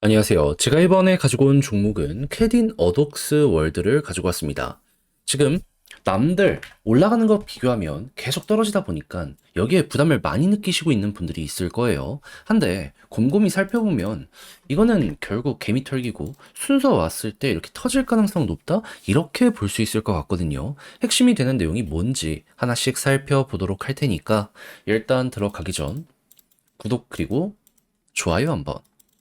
안녕하세요. 제가 이번에 가지고 온 종목은 캐딘 어독스 월드를 가지고 왔습니다. 지금 남들 올라가는 거 비교하면 계속 떨어지다 보니까 여기에 부담을 많이 느끼시고 있는 분들이 있을 거예요. 한데 곰곰이 살펴보면 이거는 결국 개미 털기고 순서 왔을 때 이렇게 터질 가능성 높다? 이렇게 볼 수 있을 것 같거든요. 핵심이 되는 내용이 뭔지 하나씩 살펴보도록 할 테니까 일단 들어가기 전 구독 그리고 좋아요 한번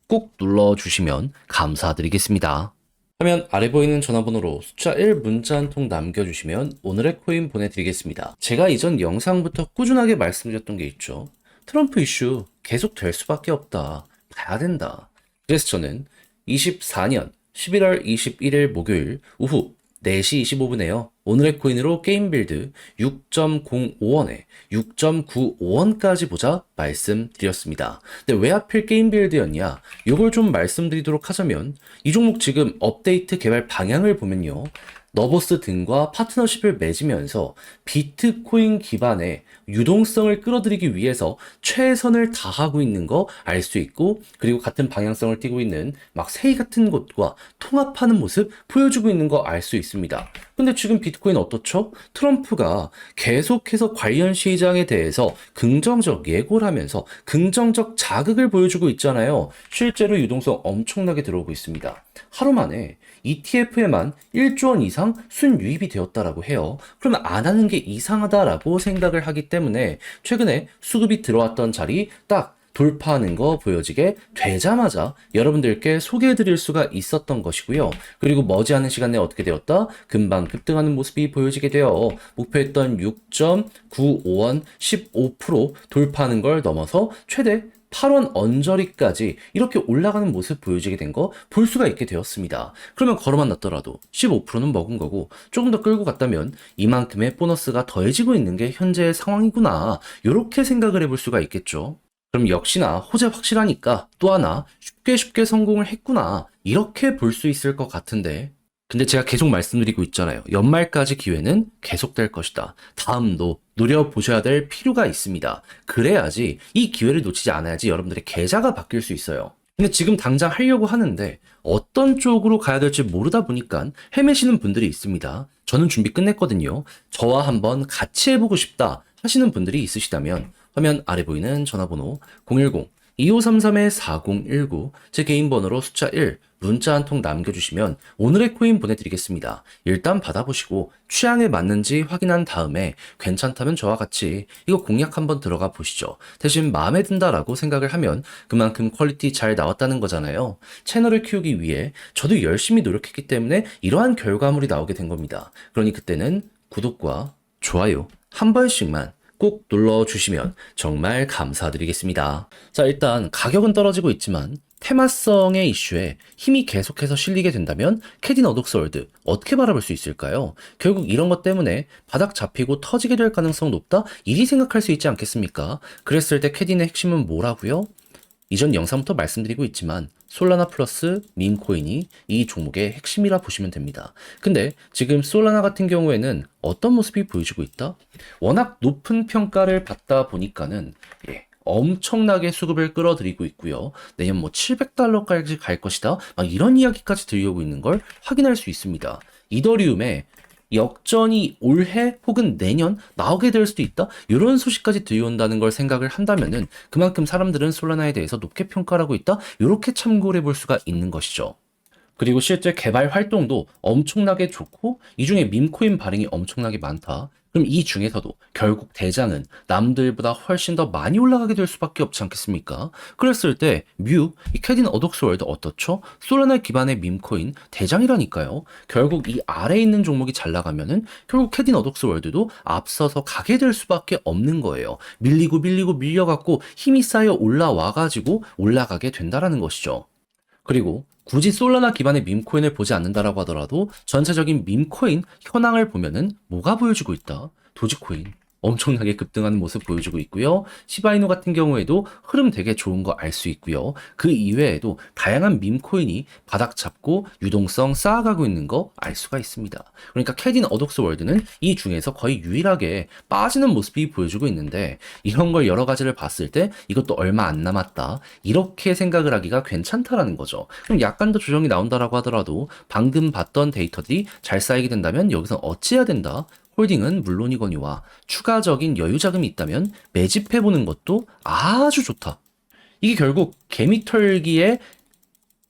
꼭 눌러주시면 감사드리겠습니다. 화면 아래 보이는 전화번호로 숫자 1 문자 한 통 남겨주시면 오늘의 코인 보내드리겠습니다. 제가 이전 영상부터 꾸준하게 말씀드렸던 게 있죠. 트럼프 이슈 계속 될 수밖에 없다. 봐야 된다. 그래서 저는 24년 11월 21일 목요일 오후 4시 25분에요. 오늘의 코인으로 게임 빌드 6.05원에 6.95원까지 보자 말씀드렸습니다. 근데 왜 하필 게임 빌드였냐? 이걸 좀 말씀드리도록 하자면 이 종목 지금 업데이트 개발 방향을 보면요. 너버스 등과 파트너십을 맺으면서 비트코인 기반의 유동성을 끌어들이기 위해서 최선을 다하고 있는 거 알 수 있고 그리고 같은 방향성을 띠고 있는 막 세이 같은 곳과 통합하는 모습 보여주고 있는 거 알 수 있습니다. 근데 지금 비트코인 어떻죠? 트럼프가 계속해서 관련 시장에 대해서 긍정적 예고를 하면서 긍정적 자극을 보여주고 있잖아요. 실제로 유동성 엄청나게 들어오고 있습니다. 하루 만에 ETF에만 1조 원 이상 순유입이 되었다라고 해요. 그러면 안 하는 게 이상하다라고 생각을 하기 때문에 최근에 수급이 들어왔던 자리 딱 돌파하는 거 보여지게 되자마자 여러분들께 소개해 드릴 수가 있었던 것이고요. 그리고 머지않은 시간 내에 어떻게 되었다? 금방 급등하는 모습이 보여지게 되어 목표했던 6.95원 15% 돌파하는 걸 넘어서 최대 8원 언저리까지 이렇게 올라가는 모습 보여지게 된 거 볼 수가 있게 되었습니다. 그러면 걸어만 놨더라도 15%는 먹은 거고 조금 더 끌고 갔다면 이만큼의 보너스가 더해지고 있는 게 현재의 상황이구나. 이렇게 생각을 해볼 수가 있겠죠. 그럼 역시나 호재 확실하니까 또 하나 쉽게 쉽게 성공을 했구나. 이렇게 볼 수 있을 것 같은데 근데 제가 계속 말씀드리고 있잖아요. 연말까지 기회는 계속될 것이다. 다음도 노려보셔야 될 필요가 있습니다. 그래야지 이 기회를 놓치지 않아야지 여러분들의 계좌가 바뀔 수 있어요. 근데 지금 당장 하려고 하는데 어떤 쪽으로 가야 될지 모르다 보니까 헤매시는 분들이 있습니다. 저는 준비 끝냈거든요. 저와 한번 같이 해보고 싶다 하시는 분들이 있으시다면 화면 아래 보이는 전화번호 010 2533-4019, 제 개인 번호로 숫자 1, 문자 한 통 남겨주시면 오늘의 코인 보내드리겠습니다. 일단 받아보시고 취향에 맞는지 확인한 다음에 괜찮다면 저와 같이 이거 공략 한번 들어가 보시죠. 대신 마음에 든다라고 생각을 하면 그만큼 퀄리티 잘 나왔다는 거잖아요. 채널을 키우기 위해 저도 열심히 노력했기 때문에 이러한 결과물이 나오게 된 겁니다. 그러니 그때는 구독과 좋아요 한 번씩만 꼭 눌러주시면 정말 감사드리겠습니다. 자, 일단 가격은 떨어지고 있지만 테마성의 이슈에 힘이 계속해서 실리게 된다면 캐딘 어독스월드 어떻게 바라볼 수 있을까요? 결국 이런 것 때문에 바닥 잡히고 터지게 될 가능성 높다? 이리 생각할 수 있지 않겠습니까? 그랬을 때 캐딘의 핵심은 뭐라고요? 이전 영상부터 말씀드리고 있지만 솔라나 플러스 밈코인이 이 종목의 핵심이라 보시면 됩니다. 근데 지금 솔라나 같은 경우에는 어떤 모습이 보여지고 있다? 워낙 높은 평가를 받다 보니까는 예, 엄청나게 수급을 끌어들이고 있고요. 내년 뭐 700달러까지 갈 것이다. 막 이런 이야기까지 들려오고 있는 걸 확인할 수 있습니다. 이더리움의 역전이 올해 혹은 내년 나오게 될 수도 있다. 이런 소식까지 들려온다는 걸 생각을 한다면은 그만큼 사람들은 솔라나에 대해서 높게 평가를 하고 있다. 이렇게 참고를 해볼 수가 있는 것이죠. 그리고 실제 개발 활동도 엄청나게 좋고 이 중에 밈코인 발행이 엄청나게 많다. 그럼 이 중에서도 결국 대장은 남들보다 훨씬 더 많이 올라가게 될 수밖에 없지 않겠습니까? 그랬을 때 뮤, 이 캐딘 어독스월드 어떻죠? 솔라나 기반의 밈코인 대장이라니까요. 결국 이 아래에 있는 종목이 잘 나가면은 결국 캐딘 어독스월드도 앞서서 가게 될 수밖에 없는 거예요. 밀리고 밀리고 밀려갖고 힘이 쌓여 올라와가지고 올라가게 된다라는 것이죠. 그리고 굳이 솔라나 기반의 밈코인을 보지 않는다라고 하더라도 전체적인 밈코인 현황을 보면은 뭐가 보여지고 있다? 도지코인 엄청나게 급등하는 모습 보여주고 있고요. 시바이누 같은 경우에도 흐름 되게 좋은 거 알 수 있고요. 그 이외에도 다양한 밈코인이 바닥 잡고 유동성 쌓아가고 있는 거 알 수가 있습니다. 그러니까 캐딘 어독스 월드는 이 중에서 거의 유일하게 빠지는 모습이 보여주고 있는데 이런 걸 여러 가지를 봤을 때 이것도 얼마 안 남았다. 이렇게 생각을 하기가 괜찮다라는 거죠. 그럼 약간 더 조정이 나온다라고 하더라도 방금 봤던 데이터들이 잘 쌓이게 된다면 여기서 어찌해야 된다? 홀딩은 물론이거니와 추가적인 여유 자금이 있다면 매집해보는 것도 아주 좋다. 이게 결국 개미털기의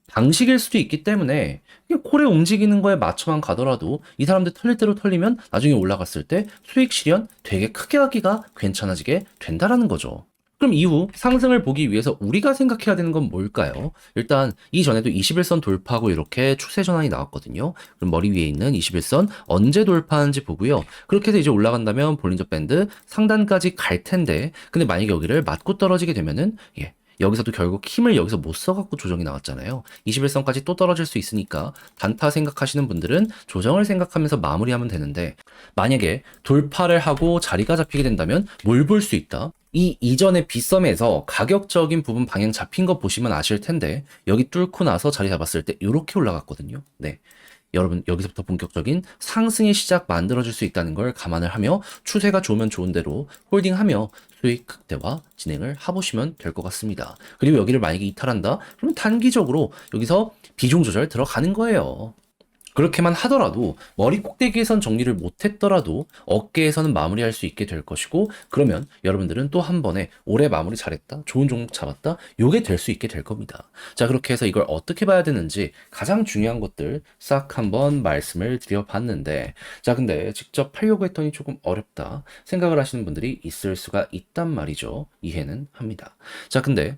방식일 수도 있기 때문에 콜에 움직이는 거에 맞춰만 가더라도 이 사람들 털릴 대로 털리면 나중에 올라갔을 때 수익 실현 되게 크게 하기가 괜찮아지게 된다라는 거죠. 그럼 이후 상승을 보기 위해서 우리가 생각해야 되는 건 뭘까요? 일단 이전에도 21선 돌파하고 이렇게 추세 전환이 나왔거든요. 그럼 머리 위에 있는 21선 언제 돌파하는지 보고요. 그렇게 해서 이제 올라간다면 볼린저 밴드 상단까지 갈 텐데 근데 만약에 여기를 맞고 떨어지게 되면은 예, 여기서도 결국 힘을 여기서 못 써갖고 조정이 나왔잖아요. 21선까지 또 떨어질 수 있으니까 단타 생각하시는 분들은 조정을 생각하면서 마무리하면 되는데 만약에 돌파를 하고 자리가 잡히게 된다면 뭘 볼 수 있다? 이 이전의 빗썸에서 가격적인 부분 방향 잡힌 거 보시면 아실 텐데 여기 뚫고 나서 자리 잡았을 때 이렇게 올라갔거든요. 네. 여러분 여기서부터 본격적인 상승의 시작 만들어질 수 있다는 걸 감안을 하며 추세가 좋으면 좋은 대로 홀딩하며 수익 극대화 진행을 해보시면 될 것 같습니다. 그리고 여기를 만약에 이탈한다? 그러면 단기적으로 여기서 비중 조절 들어가는 거예요. 그렇게만 하더라도 머리 꼭대기에선 정리를 못했더라도 어깨에서는 마무리할 수 있게 될 것이고 그러면 여러분들은 또 한 번에 올해 마무리 잘했다 좋은 종목 잡았다 요게 될 수 있게 될 겁니다. 자 그렇게 해서 이걸 어떻게 봐야 되는지 가장 중요한 것들 싹 한번 말씀을 드려봤는데 자 근데 직접 팔려고 했더니 조금 어렵다 생각을 하시는 분들이 있을 수가 있단 말이죠. 이해는 합니다. 자 근데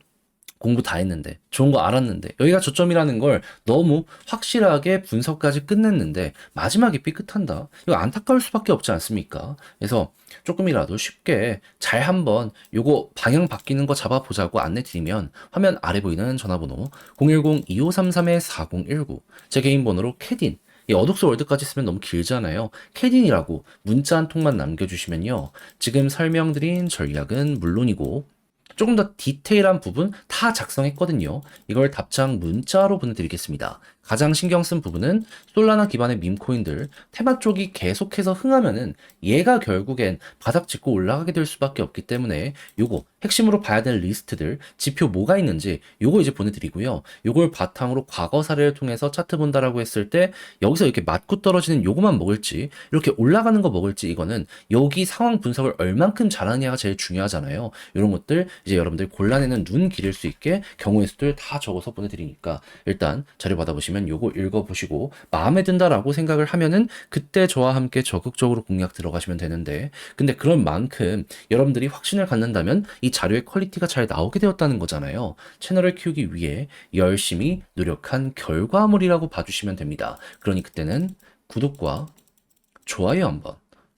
공부 다 했는데 좋은 거 알았는데 여기가 저점이라는 걸 너무 확실하게 분석까지 끝냈는데 마지막에 삐끗한다 이거 안타까울 수밖에 없지 않습니까 그래서 조금이라도 쉽게 잘 한번 요거 방향 바뀌는 거 잡아보자고 안내 드리면 화면 아래 보이는 전화번호 010-2533-4019 제 개인 번호로 캐딘 이 어독스 월드까지 쓰면 너무 길잖아요. 캐딘이라고 문자 한 통만 남겨주시면요. 지금 설명드린 전략은 물론이고 조금 더 디테일한 부분 다 작성했거든요. 이걸 답장 문자로 보내드리겠습니다. 가장 신경 쓴 부분은 솔라나 기반의 밈코인들 테마 쪽이 계속해서 흥하면은 얘가 결국엔 바닥 짚고 올라가게 될 수밖에 없기 때문에 요거 핵심으로 봐야 될 리스트들 지표 뭐가 있는지 요거 이제 보내드리고요. 요걸 바탕으로 과거 사례를 통해서 차트 본다라고 했을 때 여기서 이렇게 맞고 떨어지는 요거만 먹을지 이렇게 올라가는 거 먹을지 이거는 여기 상황 분석을 얼만큼 잘하느냐가 제일 중요하잖아요. 이런 것들 이제 여러분들 골라내는 눈 기를 수 있게 경우의 수들 다 적어서 보내드리니까 일단 자료 받아보시면 요거 읽어보시고 마음에 든다라고 생각을 하면은 그때 저와 함께 적극적으로 공략 들어가시면 되는데 근데 그런 만큼 여러분들이 확신을 갖는다면 이 자료의 퀄리티가 잘 나오게 되었다는 거잖아요. 채널을 키우기 위해 열심히 노력한 결과물이라고 봐주시면 됩니다. 그러니 그때는 구독과 좋아요 한번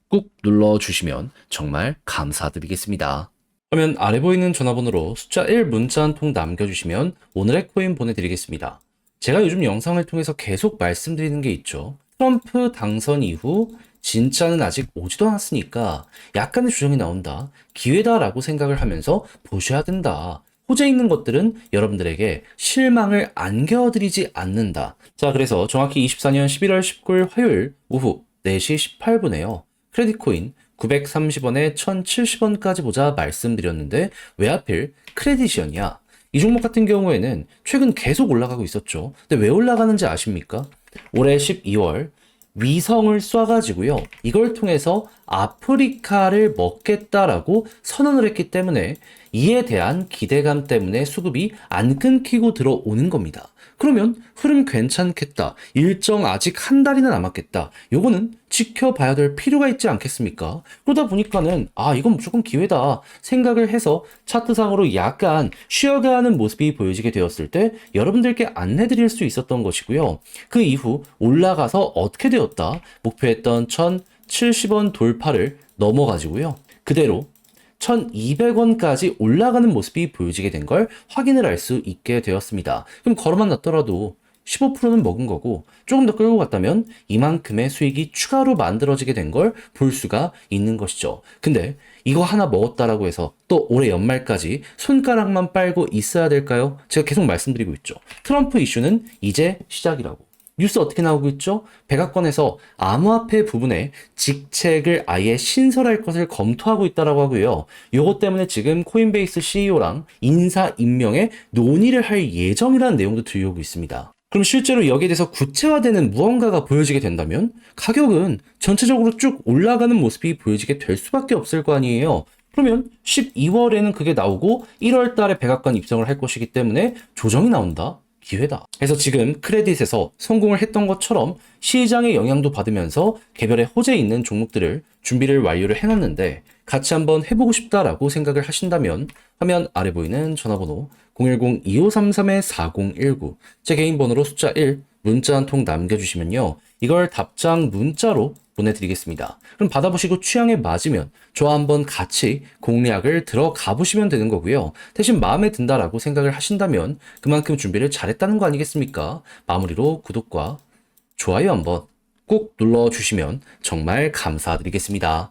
꾹 눌러주시면 정말 감사드리겠습니다. 그러면 아래 보이는 전화번호로 숫자 1 문자 한 통 남겨주시면 오늘의 코인 보내드리겠습니다. 제가 요즘 영상을 통해서 계속 말씀드리는 게 있죠. 트럼프 당선 이후 진짜는 아직 오지도 않았으니까 약간의 주정이 나온다. 기회다라고 생각을 하면서 보셔야 된다. 호재 있는 것들은 여러분들에게 실망을 안겨드리지 않는다. 자, 그래서 정확히 24년 11월 19일 화요일 오후 4시 18분에요. 크레딧 코인 930원에 1070원까지 보자 말씀드렸는데 왜 하필 크레딧이었냐? 이 종목 같은 경우에는 최근 계속 올라가고 있었죠. 근데 왜 올라가는지 아십니까? 올해 12월 위성을 쏴가지고요. 이걸 통해서 아프리카를 먹겠다라고 선언을 했기 때문에 이에 대한 기대감 때문에 수급이 안 끊기고 들어오는 겁니다. 그러면 흐름 괜찮겠다. 일정 아직 한 달이나 남았겠다. 요거는 지켜봐야 될 필요가 있지 않겠습니까? 그러다 보니까는 아 이건 무조건 기회다 생각을 해서 차트상으로 약간 쉬어가는 모습이 보여지게 되었을 때 여러분들께 안내드릴 수 있었던 것이고요. 그 이후 올라가서 어떻게 되었다? 목표했던 1070원 돌파를 넘어가지고요. 그대로 1200원까지 올라가는 모습이 보여지게 된 걸 확인을 할 수 있게 되었습니다. 그럼 걸어만 놨더라도 15%는 먹은 거고 조금 더 끌고 갔다면 이만큼의 수익이 추가로 만들어지게 된 걸 볼 수가 있는 것이죠. 근데 이거 하나 먹었다라고 해서 또 올해 연말까지 손가락만 빨고 있어야 될까요? 제가 계속 말씀드리고 있죠. 트럼프 이슈는 이제 시작이라고. 뉴스 어떻게 나오고 있죠? 백악관에서 암호화폐 부분에 직책을 아예 신설할 것을 검토하고 있다라고 하고요. 요것 때문에 지금 코인베이스 CEO랑 인사 임명에 논의를 할 예정이라는 내용도 들려오고 있습니다. 그럼 실제로 여기에 대해서 구체화되는 무언가가 보여지게 된다면 가격은 전체적으로 쭉 올라가는 모습이 보여지게 될 수밖에 없을 거 아니에요. 그러면 12월에는 그게 나오고 1월 달에 백악관 입성을 할 것이기 때문에 조정이 나온다? 기회다. 그래서 지금 크레딧에서 성공을 했던 것처럼 시장의 영향도 받으면서 개별의 호재 있는 종목들을 준비를 완료를 해놨는데 같이 한번 해보고 싶다라고 생각을 하신다면 화면 아래 보이는 전화번호 010-2533-4019 제 개인 번호로 숫자 1 문자 한 통 남겨주시면요. 이걸 답장 문자로 보내드리겠습니다. 그럼 받아보시고 취향에 맞으면 저와 한번 같이 공략을 들어가 보시면 되는 거고요. 대신 마음에 든다라고 생각을 하신다면 그만큼 준비를 잘했다는 거 아니겠습니까? 마무리로 구독과 좋아요 한번 꼭 눌러주시면 정말 감사드리겠습니다.